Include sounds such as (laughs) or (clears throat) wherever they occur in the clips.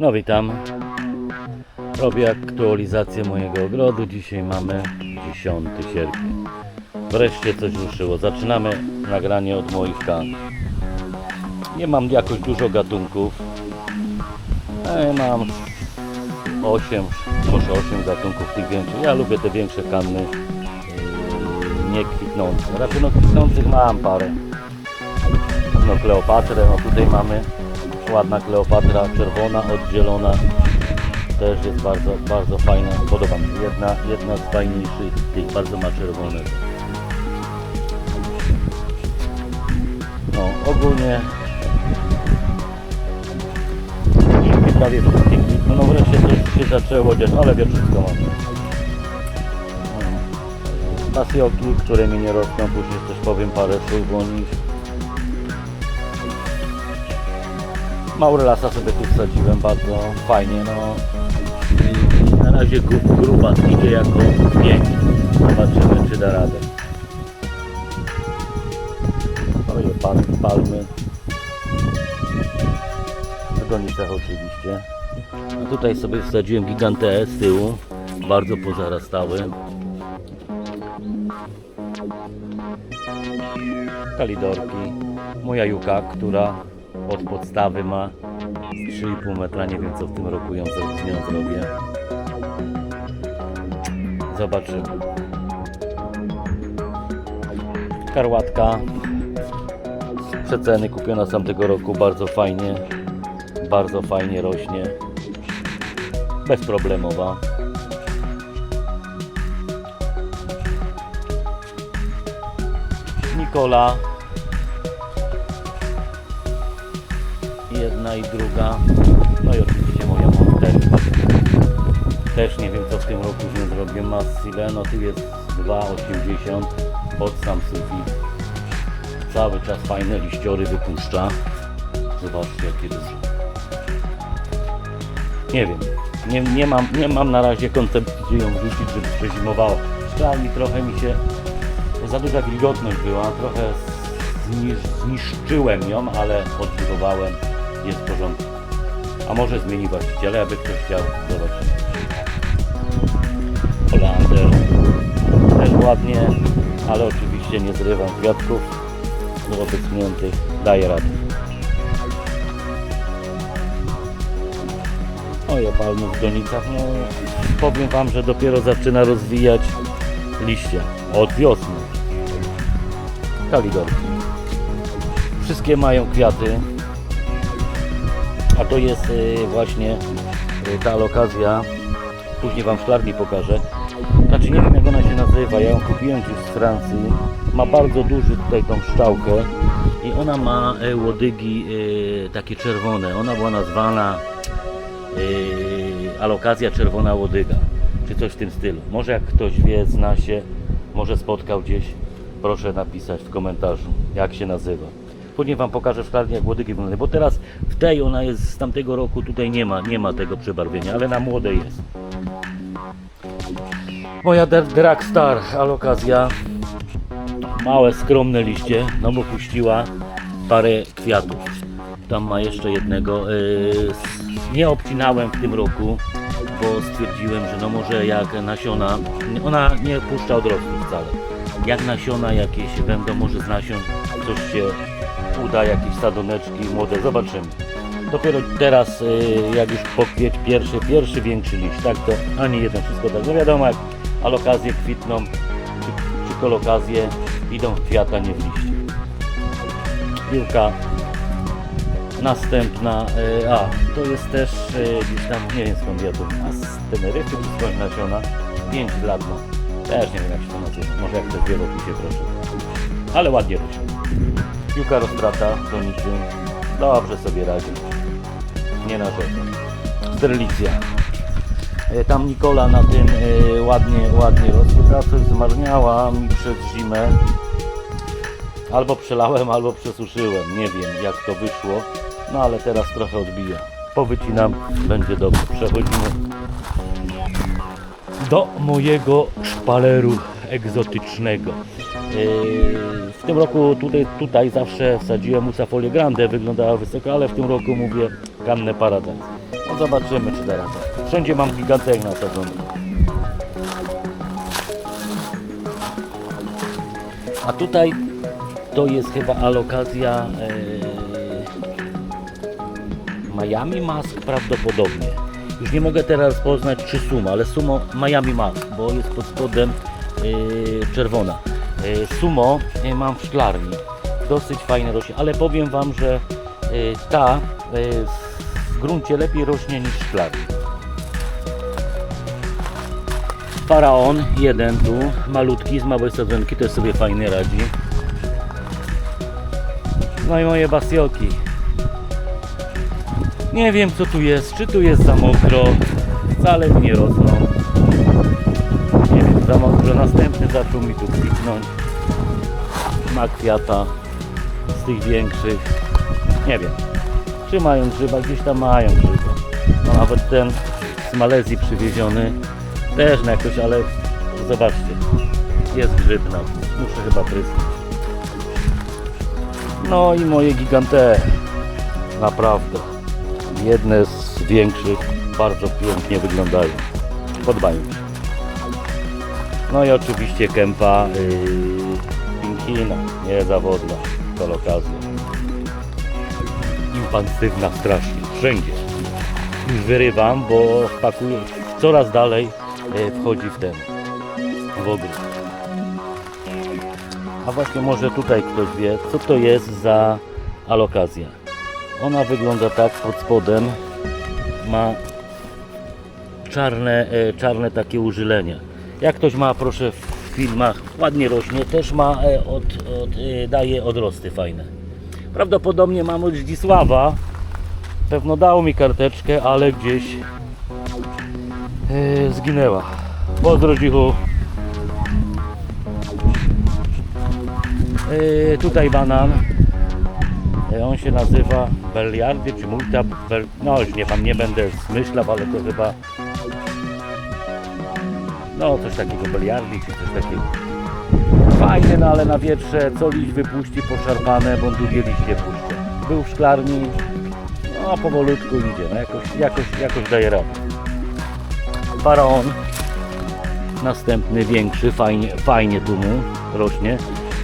No witam. Robię aktualizację mojego ogrodu. Dzisiaj mamy 10 sierpnia. Wreszcie coś ruszyło. Zaczynamy nagranie od moich kan. Nie mam jakoś dużo gatunków. E, mam 8, może 8 gatunków tych większych. Ja lubię te większe kanny. Nie kwitnące. Raczej no kwitnących mam parę. No Kleopatrę, no tutaj mamy ładna Kleopatra, czerwona, oddzielona. Też jest bardzo, bardzo fajna. Podoba mi się. Jedna, jedna z fajniejszych tych, bardzo ma czerwone. No ogólnie kwitną. No wreszcie coś się zaczęło dziać, ale wie wszystko mam. No. Pasioki, które mi nie rosną, później też powiem parę słów o nich. Maurelasa sobie tu wsadziłem bardzo fajnie, no na razie gru- gruba idzie jako pięć. Zobaczymy czy da radę. Oje palmy, palmy. W donicach oczywiście. A tutaj sobie wsadziłem gigantę z tyłu, bardzo pozarastały. Kalidorki. Moja Juka, która od podstawy ma z 3,5 metra. Nie wiem co w tym roku ją, z nią zrobię. Zobaczymy. Karłatka przeceny kupiona z tamtego roku. Bardzo fajnie. Bardzo fajnie rośnie. Bezproblemowa. Nikola jedna i druga. No i oczywiście moja monterka. Też nie wiem co w tym roku z zrobię. Ma ile? No tu jest 2,80 pod sam sufit. Cały czas fajne liściory wypuszcza. Zobaczcie jakie duże. Nie wiem. Nie, nie, mam, nie mam na razie koncepcji gdzie ją wrzucić, żeby przezimowała. Szklarni trochę mi się za duża wilgotność była, trochę znisz, zniszczyłem ją, ale odbudowałem, jest w porządku. A może zmieni właściciela, aby ktoś chciał, zobaczymy. Olander, też ładnie, ale oczywiście nie zrywam kwiatków do obecniętych, daje radę. Oje palmy w donicach, no powiem Wam, że dopiero zaczyna rozwijać liście od wiosny. Kalidorki. Wszystkie mają kwiaty, a to jest y, właśnie y, ta lokazja. Później Wam szklarni pokażę. Znaczy nie wiem jak ona się nazywa, ja ją kupiłem gdzieś z Francji. Ma bardzo duży tutaj tą szczałkę i ona ma e, łodygi e, takie czerwone. Ona była nazwana e, alokazja czerwona łodyga, czy coś w tym stylu. Może jak ktoś wie, zna się, może spotkał gdzieś, proszę napisać w komentarzu, jak się nazywa. Później Wam pokażę w szklarni, jak łodygi wyglądają, bo teraz w tej ona jest z tamtego roku, tutaj nie ma, nie ma tego przebarwienia, ale na młode jest. Moja Dr- Dragstar alokazja, małe skromne liście, no bo puściła parę kwiatów. Tam ma jeszcze jednego. S- nie obcinałem w tym roku, bo stwierdziłem, że no może jak nasiona, ona nie puszcza odrostu wcale. Jak nasiona jakieś będą, może z nasion coś się uda, jakieś sadoneczki młode, zobaczymy. Dopiero teraz, yy, jak już pokwieć pierwszy, pierwszy większy liść, tak to ani jeden, wszystko tak. No wiadomo, jak alokazje kwitną, czy, czy kolokazje idą w kwiata, nie w liście. Piłka następna, e, a to jest też e, gdzieś tam, nie wiem skąd ja to, a z Teneryfy czy skądś nasiona, 5 lat ma, też nie wiem jak się to nazywa, może jak to w wielopisie proszę, ale ładnie rośnie. Piłka roztrata do niczym, dobrze sobie radzi, nie narzekam. Sterlicja. E, Tam Nikola na tym e, ładnie, ładnie rosły, ta coś zmarniała mi przez zimę, Albo przelałem, albo przesuszyłem. Nie wiem jak to wyszło. No ale teraz trochę odbija. Powycinam, będzie dobrze. Przechodzimy do mojego szpaleru egzotycznego. Yy, W tym roku tutaj, tutaj zawsze wsadziłem Musa Folie Grande, wyglądała wysoko, ale w tym roku mówię Kannę Paradise. No zobaczymy czy teraz. Wszędzie mam gigantek nasadzony. A tutaj to jest chyba alokazja e, Miami Mask prawdopodobnie. Już nie mogę teraz poznać czy Sumo, ale Sumo Miami Mask, bo jest pod spodem e, czerwona. E, Sumo e, mam w szklarni. Dosyć fajne rośnie, ale powiem Wam, że e, ta w gruncie lepiej rośnie niż w szklarni. Faraon, jeden tu, malutki, z małej sadzonki, też sobie fajnie radzi. No i moje basioki. Nie wiem co tu jest, czy tu jest za mokro, wcale nie rosną. Za następny zaczął mi tu kwitnąć. Ma kwiata z tych większych. Nie wiem, czy mają grzyba, gdzieś tam mają grzyba. No nawet ten z Malezji przywieziony też na jakoś, ale zobaczcie, jest grzyb na. Muszę chyba prysnąć. No i moje gigante, naprawdę, jedne z większych, bardzo pięknie wyglądają. Podobają. No i oczywiście kępa yy, Pinkina, niezawodna, kolokazja. Impulsywna strasznie, wszędzie. Już wyrywam, bo wpakuję, coraz dalej e, wchodzi w ten, w. A właśnie może tutaj ktoś wie, co to jest za alokazja. Ona wygląda tak pod spodem, ma czarne, e, czarne takie użylenia. Jak ktoś ma, proszę w filmach, ładnie rośnie, też ma, e, od, od, e, daje odrosty fajne. Prawdopodobnie mam od Zdzisława, pewno dał mi karteczkę, ale gdzieś e, zginęła. Pozdro Dzichu. E, tutaj banan. On się nazywa Belliardy czy Multa. Bel... No już nie pan nie będę zmyślał, ale to chyba no coś takiego Belliardy czy coś takiego. Fajny, no ale na wietrze co liść wypuści poszarpane, bo on drugie liście puszcza. Był w szklarni, no powolutku idzie, no jakoś, jakoś, jakoś daje radę. Faraon, następny większy, fajnie, fajnie tu mu rośnie.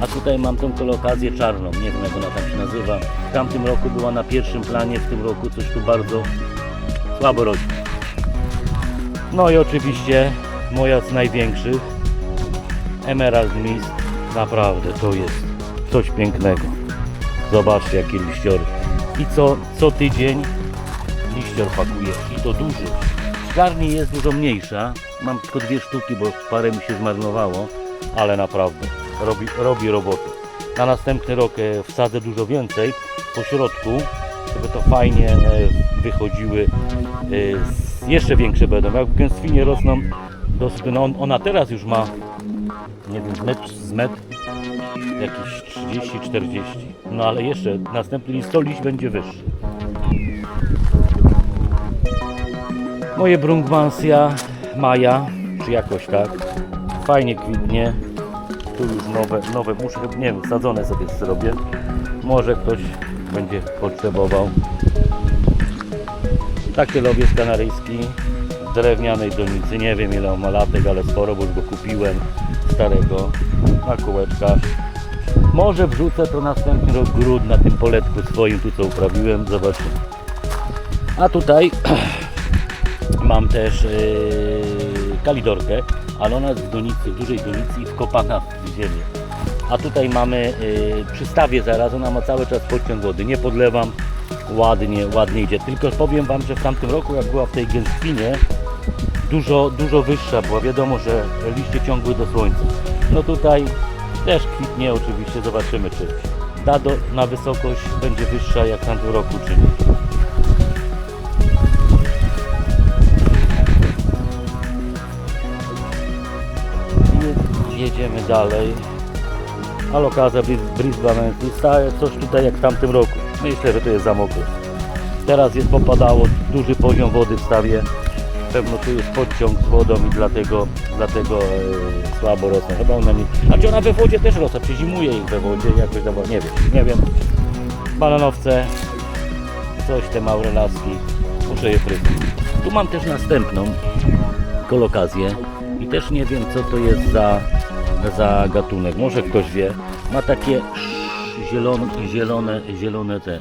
A tutaj mam tą kolokazję czarną, nie wiem jak ona tam się nazywa. W tamtym roku była na pierwszym planie, w tym roku coś tu bardzo słabo rośnie. No i oczywiście moja z największych, Emerald Mist, naprawdę to jest coś pięknego. Zobaczcie jakie liściory. I co, co tydzień liścior pakuje i to duży. W szklarni jest dużo mniejsza, mam tylko dwie sztuki, bo parę mi się zmarnowało, ale naprawdę robi, robi robotę. Na następny rok e, wsadzę dużo więcej po środku, żeby to fajnie e, wychodziły. e, Jeszcze większe będą. Jak gęstwinie rosną, dosyć, no on- ona teraz już ma, nie wiem, metr, z metr jakieś 30-40. No ale jeszcze następny list, to liść będzie wyższy. Moje Brungmansia Maja, czy jakoś tak. Fajnie kwitnie. Tu już nowe, nowe muszę, nie wiem, sadzone sobie zrobię. Może ktoś będzie potrzebował. Takie lowiec kanaryjski drewnianej donicy. Nie wiem ile on ma latek, ale sporo, bo już go kupiłem starego na kółeczkach. Może wrzucę to następny rok gród na tym poletku swoim, tu co uprawiłem. Zobaczymy. A tutaj (clears throat) mam też yy, kalidorkę, ale ona jest w donicy, w dużej donicy i wkopana w ziemię. A tutaj mamy yy, przystawie zaraz, ona ma cały czas podciąg wody, nie podlewam, ładnie, ładnie idzie. Tylko powiem Wam, że w tamtym roku jak była w tej gęstwinie, dużo, dużo wyższa była, wiadomo, że liście ciągły do słońca. No tutaj też kwitnie oczywiście, zobaczymy czy da do, na wysokość będzie wyższa jak w tamtym roku czy nie. Je- Jedziemy dalej. Alokaza Brisbane staje coś tutaj jak w tamtym roku. Myślę, że to jest za mokro. Teraz jest popadało, duży poziom wody w stawie. Pewno tu jest podciąg z wodą i dlatego, dlatego e, słabo rosną. Chyba ona nie... Znaczy ona we wodzie też rosła, przezimuje ich we wodzie jakoś tam, nie wiem, nie wiem. Bananowce, coś te małe laski. muszę je pryskać. Tu mam też następną kolokazję i też nie wiem co to jest za, za gatunek. Może ktoś wie. Ma takie zielone, zielone, zielone te,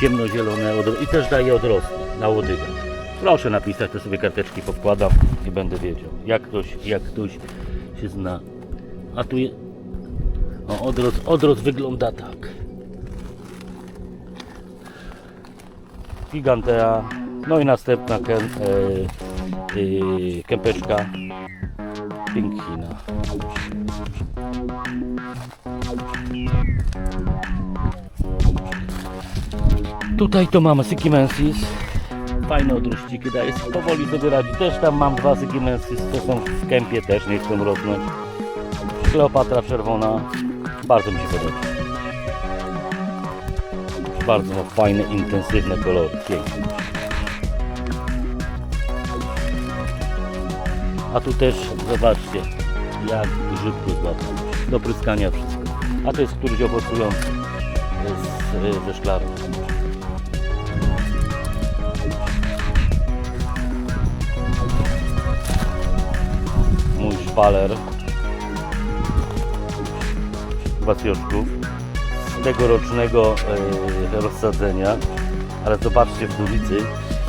ciemnozielone i też daje odrosty na łodygach. Proszę napisać, to sobie karteczki powkładam i będę wiedział. Jak ktoś, jak ktoś się zna. A tu je... o, odrost, odrost wygląda tak. Gigantea. No i następna kem, e, e, kępeczka. Pinkina. Tutaj to mamy Sykimensis. Fajne odrościki daje. Powoli sobie radzi. Też tam mam dwa Sykimensis, to są w kępie też, nie chcą rosnąć. Kleopatra czerwona. Bardzo mi się podoba. Bardzo fajne, intensywne kolory. Piękne. A tu też zobaczcie, jak grzybku złapał. Do pryskania wszystko. A to jest któryś owocujący ze szklarni. Wacjoczków z tegorocznego e, rozsadzenia. Ale zobaczcie w Dulicy,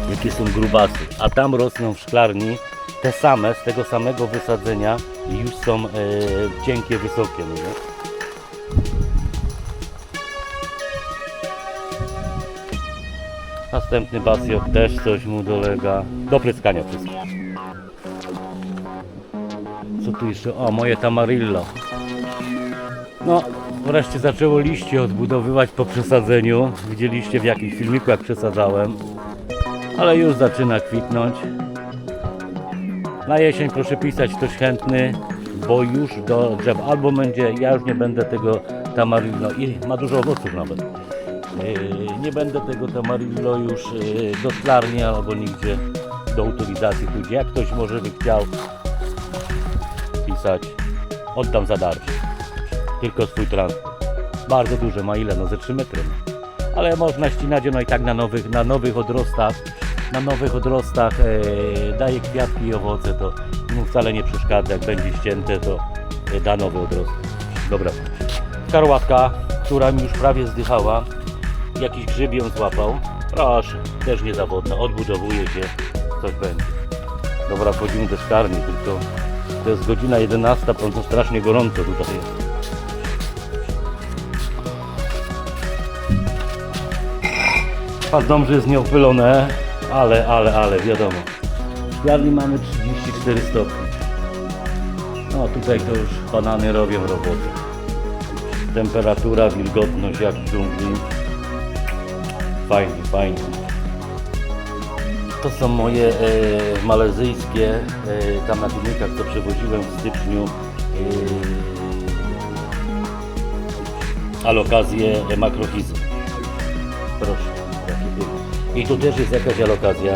jakie są grubasy. A tam rosną w szklarni te same, z tego samego wysadzenia i już są e, cienkie, wysokie. No? Następny basjok też coś mu dolega. Do pryskania wszystko. Co tu jeszcze? O, moje tamarillo. No, wreszcie zaczęło liście odbudowywać po przesadzeniu. Widzieliście w jakimś filmiku, jak przesadzałem. Ale już zaczyna kwitnąć. Na jesień proszę pisać ktoś chętny, bo już do drzew albo będzie, ja już nie będę tego tamarillo i ma dużo owoców nawet. Yy, Nie będę tego tamarillo już yy, do szklarni albo nigdzie do utylizacji pójdzie. Jak ktoś może by chciał pisać, oddam za darmo. Tylko swój transport. Bardzo duże ma ile? No ze 3 metry. Ale można ścinać no i tak na nowych, na nowych odrostach. Na nowych odrostach e, daje kwiatki i owoce, to mu wcale nie przeszkadza. Jak będzie ścięte, to e, da nowy odrost. Dobra. Karłatka, która mi już prawie zdychała. Jakiś grzyb ją złapał. Proszę, też niezawodna. Odbudowuje się, coś będzie. Dobra, wchodzimy do szklarni, tylko to jest godzina 11, to strasznie gorąco tutaj jest. Pazdomrze jest nieopylone, ale, ale, ale, wiadomo. W szklarni mamy 34 stopni. No tutaj to już banany robią robotę. Temperatura, wilgotność jak w dżungli. Fajnie, fajnie. To są moje e, malezyjskie, e, tam na filmikach co przewoziłem w styczniu e, alokacje e, makrochizy. Proszę. I tu też jest jakaś alokazja.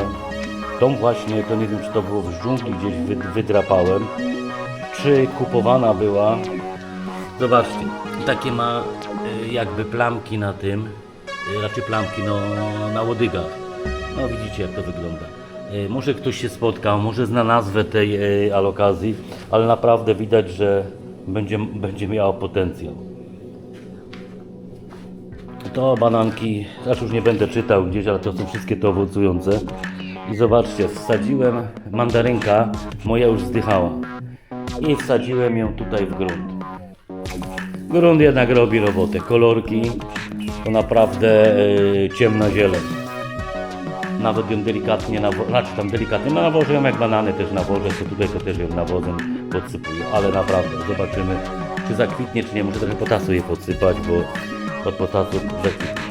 Tą właśnie, to nie wiem czy to było w dżungli gdzieś wy, wydrapałem. Czy kupowana była. Zobaczcie, takie ma e, jakby plamki na tym, e, raczej plamki no, na łodygach. No widzicie jak to wygląda. E, Może ktoś się spotkał, może zna nazwę tej e, alokazji, ale naprawdę widać, że będzie, będzie miała potencjał. To bananki, aż już nie będę czytał gdzieś, ale to są wszystkie te owocujące. I zobaczcie, wsadziłem mandarynka, moja już zdychała. I wsadziłem ją tutaj w grunt. Grunt jednak robi robotę. Kolorki to naprawdę e, ciemna zieleń. Nawet ją delikatnie nawożę, znaczy tam delikatnie, no nawożę ją jak banany też nawożę, to tutaj to też ją nawozem podsypuję, ale naprawdę zobaczymy czy zakwitnie, czy nie, muszę trochę potasu je podsypać, bo od potasu zakwitnie.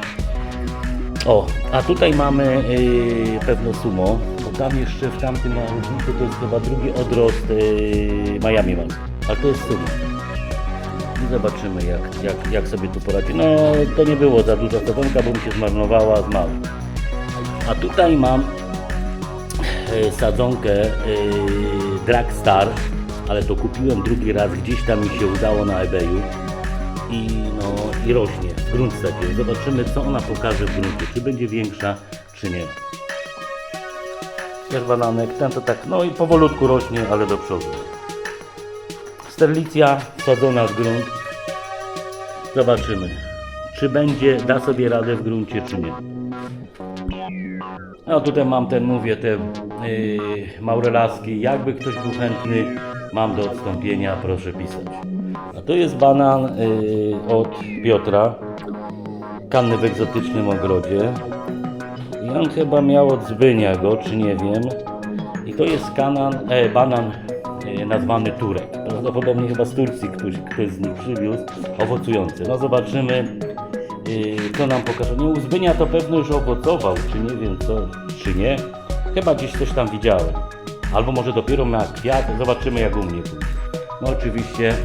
O, a tutaj mamy yy, pewno sumo, bo tam jeszcze w tamtym narożniku to jest chyba drugi odrost yy, Miami Mas, ale to jest sumo. I zobaczymy jak, jak, jak sobie tu poradzi. No to nie było za duża sadzonka, bo mi się zmarnowała z. A tutaj mam e, sadzonkę e, Dragstar, ale to kupiłem drugi raz, gdzieś tam mi się udało na eBayu i, no, i rośnie w grunt sobie. Zobaczymy co ona pokaże w gruncie, czy będzie większa, czy nie. Też bananek, ten to tak, no i powolutku rośnie, ale do przodu. Sterlicja wsadzona w grunt. Zobaczymy, czy będzie, da sobie radę w gruncie, czy nie. No tutaj mam ten, mówię, te yy, maurelaski. Jakby ktoś był chętny, mam do odstąpienia, proszę pisać. A to jest banan yy, od Piotra. Kanny w egzotycznym ogrodzie. I on chyba miał od Zbynia go, czy nie wiem. I to jest kanan, e, banan e, nazwany Turek. Prawdopodobnie chyba z Turcji ktoś, ktoś z nich przywiózł, owocujący. No zobaczymy, co nam pokaże. Nie, u to pewno już owocował, czy nie wiem co, czy nie. Chyba gdzieś coś tam widziałem. Albo może dopiero ma kwiat, zobaczymy jak u mnie pójdzie. No oczywiście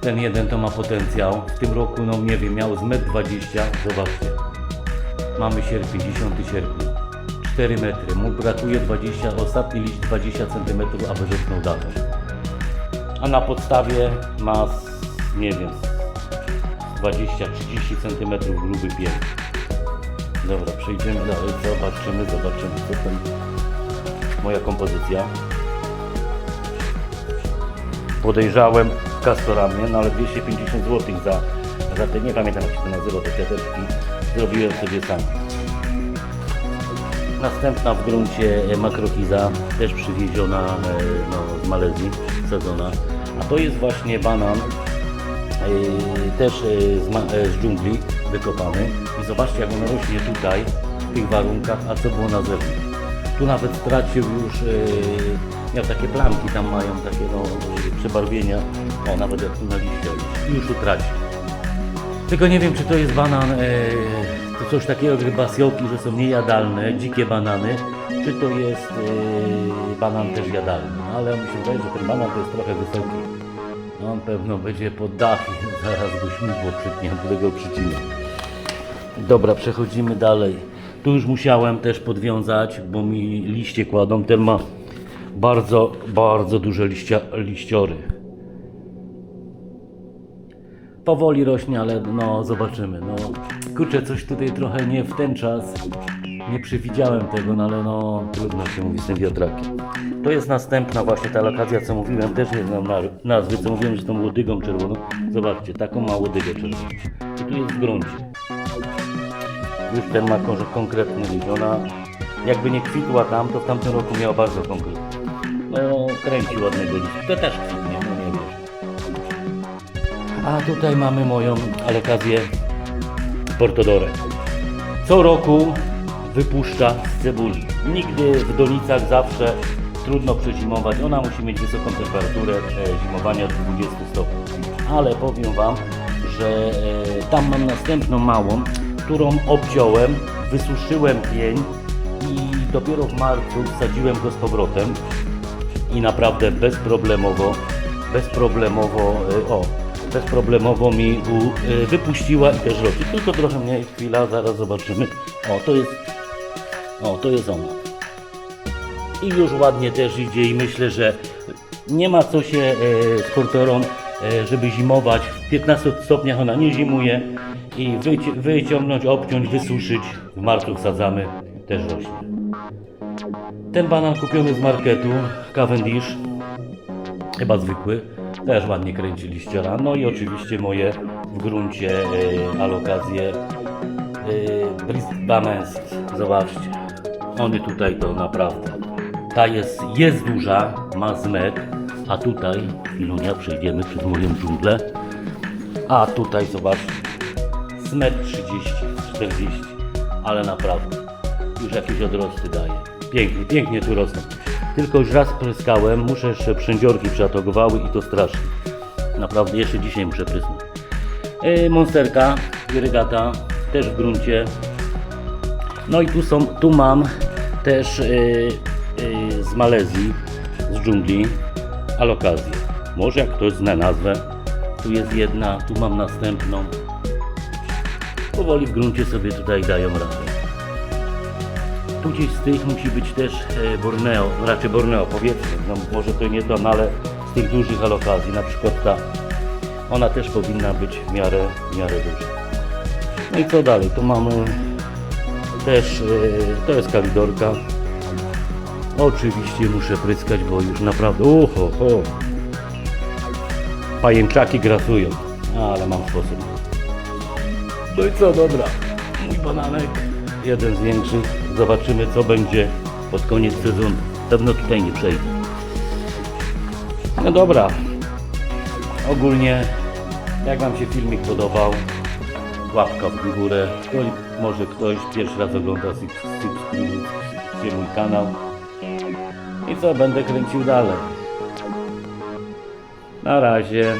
ten jeden to ma potencjał. W tym roku, no nie wiem, miał z 1,20 m. Zobaczcie. Mamy sierpień, 10 sierpnia. 4 metry. Mu brakuje 20, ostatni liść 20 cm, aby rzeknął datę. A na podstawie ma, nie wiem, 20-30 cm gruby pień. Dobra, przejdziemy dalej, zobaczymy, zobaczymy, co tam moja kompozycja. Podejrzałem kastorami, no ale 250 zł za, za te, nie pamiętam jak się to nazywa, te kwiateczki, zrobiłem sobie sam. Następna w gruncie makrokiza, też przywieziona e, no, z Malezji, sadzona. A to jest właśnie banan, też e, z, e, z dżungli wykopany. I zobaczcie jak on rośnie tutaj, w tych warunkach, a co było na zewnątrz. Tu nawet stracił już, e, miał takie plamki, tam mają takie no, e, przebarwienia. O, nawet jak tu na liście, już utracił. Tylko nie wiem, czy to jest banan, e, to coś takiego jak basiołki, że są niejadalne, dzikie banany, czy to jest e, banan też jadalny. Ale mi się wydaje, że ten banan to jest trochę wysoki. On pewno będzie pod dachem, (laughs) zaraz go śmigło przytnie, do tego przycina. Dobra, przechodzimy dalej. Tu już musiałem też podwiązać, bo mi liście kładą. Ten ma bardzo, bardzo duże liścia, liściory. Powoli rośnie, ale no zobaczymy. No kurczę, coś tutaj trochę nie w ten czas. Nie przewidziałem tego, no ale no trudno się mówi z tym wiatrakiem. To jest następna właśnie ta lokacja, co mówiłem, też nie znam na- nazwy, co mówiłem, że tą łodygą czerwoną. Zobaczcie, taką ma łodygę czerwoną. I tu jest w gruncie. Już ten ma kon- konkretny liść. Ona jakby nie kwitła tam, to w tamtym roku miała bardzo konkretny. No kręci ładnego liścia. To też kwitnie, no nie wiesz. A tutaj mamy moją alokazję Portodore. Co roku wypuszcza z cebuli. Nigdy w donicach zawsze trudno przezimować. Ona musi mieć wysoką temperaturę e, zimowania do 20 stopni. Ale powiem Wam, że e, tam mam następną małą, którą obciąłem, wysuszyłem pień i dopiero w marcu wsadziłem go z powrotem i naprawdę bezproblemowo, bezproblemowo, y, o, bezproblemowo mi u, wypuściła i też rośnie. Tylko trochę mniej, chwila, zaraz zobaczymy. O, to jest, o, to jest ona. I już ładnie też idzie i myślę, że nie ma co się e, z portorą, e, żeby zimować. W 15 stopniach ona nie zimuje i wyci- wyciągnąć, obciąć, wysuszyć. W marcu wsadzamy, też rośnie. Ten banan kupiony z marketu, Cavendish, chyba zwykły, też ładnie kręci liściora. No i oczywiście moje w gruncie e, alokacje e, Bristbamens. Zobaczcie, one tutaj to naprawdę. Ta jest, jest duża, ma z metr, a tutaj, chwilunia, przejdziemy przez moją dżunglę, a tutaj zobaczcie, z metr 30, 40, ale naprawdę już jakieś odrosty daje. Pięknie, pięknie tu rosną. Tylko już raz pryskałem, muszę jeszcze przędziorki przeatakowały i to strasznie. Naprawdę jeszcze dzisiaj muszę prysnąć. Yy, monsterka, irygata, też w gruncie. No i tu są, tu mam też yy, z Malezji, z dżungli, alokazję. Może jak ktoś zna nazwę, tu jest jedna, tu mam następną. Powoli w gruncie sobie tutaj dają radę. Tu gdzieś z tych musi być też e, Borneo, raczej Borneo powiedzmy, no może to nie to, no ale z tych dużych alokazji, na przykład ta, ona też powinna być w miarę, w miarę duża. No i co dalej? Tu mamy też, e, to jest kalidorka, Oczywiście muszę pryskać, bo już naprawdę... Uho, ho. Pajęczaki grasują, ale mam sposób. No i co, dobra. Mój bananek, jeden z większych. Zobaczymy, co będzie pod koniec sezonu. Pewno tutaj nie przejdę. No dobra. Ogólnie, jak Wam się filmik podobał, łapka w górę. Może ktoś pierwszy raz ogląda, sub- subskrybujcie mój kanał. I co, będę kręcił dalej. Na razie.